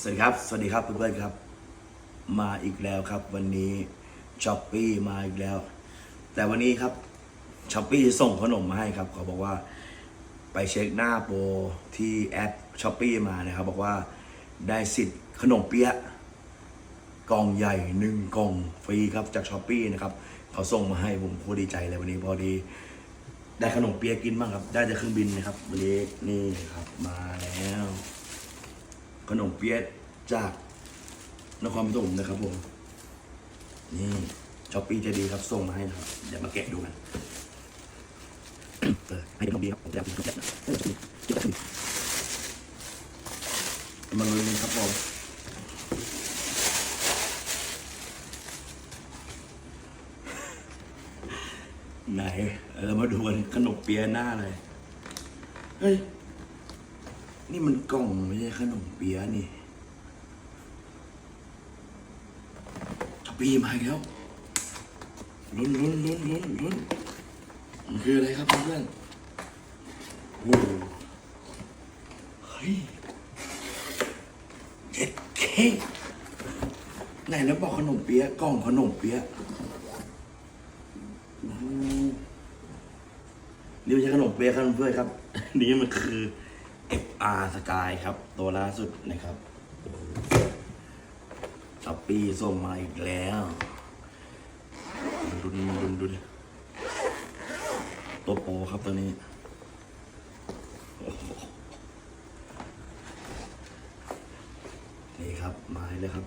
สวัสดีครับ สวัสดีครับเพื่อนๆครับ มาอีกแล้วครับ วันนี้ช้อปปี้มาอีกแล้ว แต่วันนี้ครับช้อปปี้ส่งขนมมาให้ครับเขาบอกว่าไปเช็คหน้าโปรที่แอปช้อปปี้มานะครับ บอกว่าได้สิทธิ์ขนมเปี๊ยะกล่องใหญ่หนึ่งกล่องฟรีครับจากช้อปปี้นะครับเขาส่งมาให้ผมโคตรดีใจเลยวันนี้พอดี ได้ขนมเปี๊ยะกินบ้างครับ ได้จากเครื่องบินนะครับวันนี้นี่ครับมาแล้ว ขนมเปี๊ยะจากนครปฐมนะครับผม นี่ช้อปปี้จะดีครับส่งมาให้นะครับ เดี๋ยวมาแกะดูกันเออให้เป็นขนมดีครับผมจะเอาขนมเปี๊ยะนะเออเก็บไว้มาเลยครับผมไหน เรามาดูกันขนมเปี๊ยะหน้าเลย เฮ้ย นี่มันกล่องไม่ใช่ขนมเปี๊ยะนี่จะปีมาแล้วลุ้นลุ้นลุ้นลุ้นลุ้นมันคืออะไรครับเพื่อนโอ้โหเฮ้ยเจ็ดเค้กไหนแล้วบอกขนมเปี๊ยะกล่องขนมเปี๊ยะนี่ไม่ใช่ขนมเปี๊ยะครับเพื่อนครับ นี่มันคือ FR Sky ครับตัวล่าสุดนะครับช้อปปี้ส่งมาอีกแล้วดุนดุนดุนตัวโปรครับตัวนี้นี่ครับมาให้เลยครับ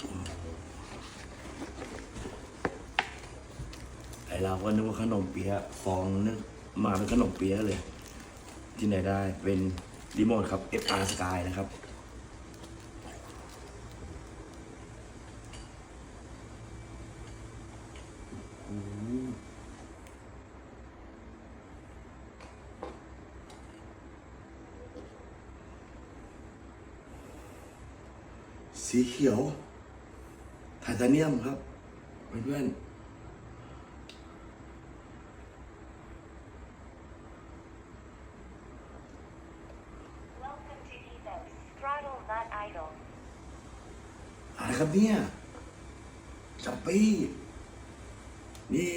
โอ้โหไอเราก็นึกว่าขนมเปี๊ยะฟองนึกมาเป็นขนมเปี๊ยะเลย ที่ไหนได้เป็นรีโมทครับ FR Sky นะครับ สีเขียวไทเทเนียมครับ เพื่อนๆ Welcome to Ethos. Throttle not idle. อะไรครับเนี่ยจับปี้ นี่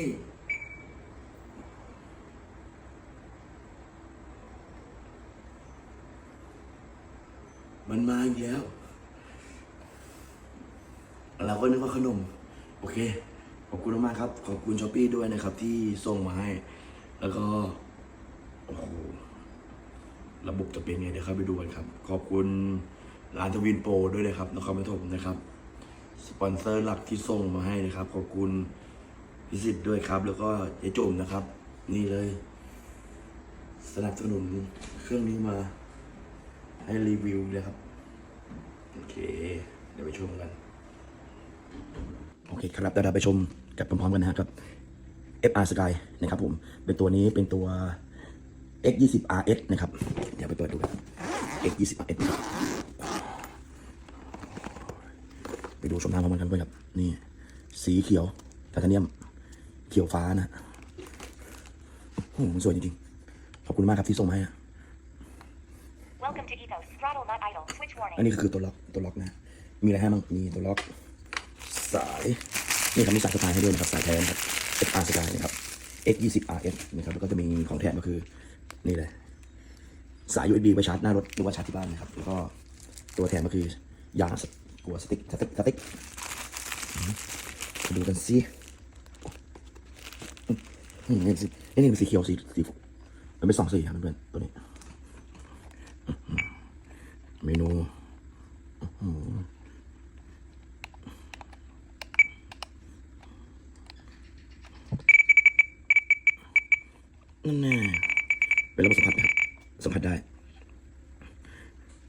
มันมาอีกแล้ว เราก็นึกว่าขนม โอเค ขอบคุณมากครับ ขอบคุณช้อปปี้ด้วยนะครับ ที่ส่งมาให้ แล้วก็ โอ้โห ระบบจะเป็นไงเดี๋ยวเข้าไปดูกันครับ ขอบคุณ ร้านทวินโปรด้วยนะครับนครปฐมนะครับ สปอนเซอร์หลักที่ส่งมาให้นะครับ ขอบคุณพิสิทธิ์ด้วยครับ แล้วก็เจ๊จุ่มนะครับ นี่เลย สนับสนุนเครื่องนี้มาให้รีวิวนะครับ โอเค เดี๋ยวไปชมกัน โอเคครับเดี๋ยวราไปชมกับพร้อมๆกันนะครับ FR Sky นะครับผม เป็นตัวนี้เป็นตัว X20RS นะครับ เดี๋ยวไปเปิดดู X20RS ดูชมหน้าพร้อมกันเพื่อนครับนี่ สีเขียวไทเทเนียม เขียวฟ้านะโอ้โหมันสวยจริงๆขอบคุณมากครับที่ส่งมาให้อะ Welcome to Ethos. Throttle not idle. Switch อัน warning. นี้คือตัวล็อกตัวล็อกนะ มีอะไรให้บ้างมีตัวล็อกสายนี่ครับมีสายสะพายให้ด้วยนะครับสายแท้นะครับ FR Sky นะครับ X 2 0 RS นะครับแล้วก็จะมีของแถมก็คือนี่เลยสาย USB ไว้ชาร์จหน้ารถหรือว่าชาร์จที่บ้านนะครับแล้วก็ตัวแถมก็คือยาง สติกลัวสติ๊กสติ๊กสติ๊กมาดูกันสินี่สินี่เป็นสีเขียวสีสีมันเป็นสองสีครับเพื่อนตัวนี้ เมนูนั่นแน่เป็นระบบสัมผัสนะครับสัมผัสได้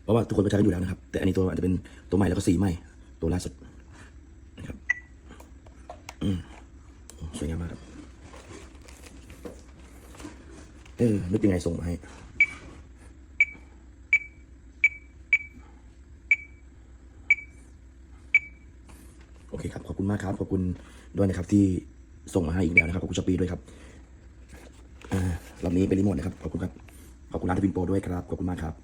เพราะว่าทุกคนก็ใช้กันอยู่แล้วนะครับ แต่อันนี้ตัวอาจจะเป็นตัวใหม่แล้วก็สีใหม่ตัวล่าสุดนะครับอืมสวยงามมากครับเออนึกยังไงส่งมาให้โอเคครับ ขอบคุณมากครับ ขอบคุณด้วยนะครับที่ส่งมาให้อีกแล้วนะครับ ขอบคุณช้อปปี้ด้วยครับอ่ารอบนี้เป็นรีโมทนะครับ ขอบคุณครับ ขอบคุณร้านทวินโปรด้วยครับ ขอบคุณมากครับ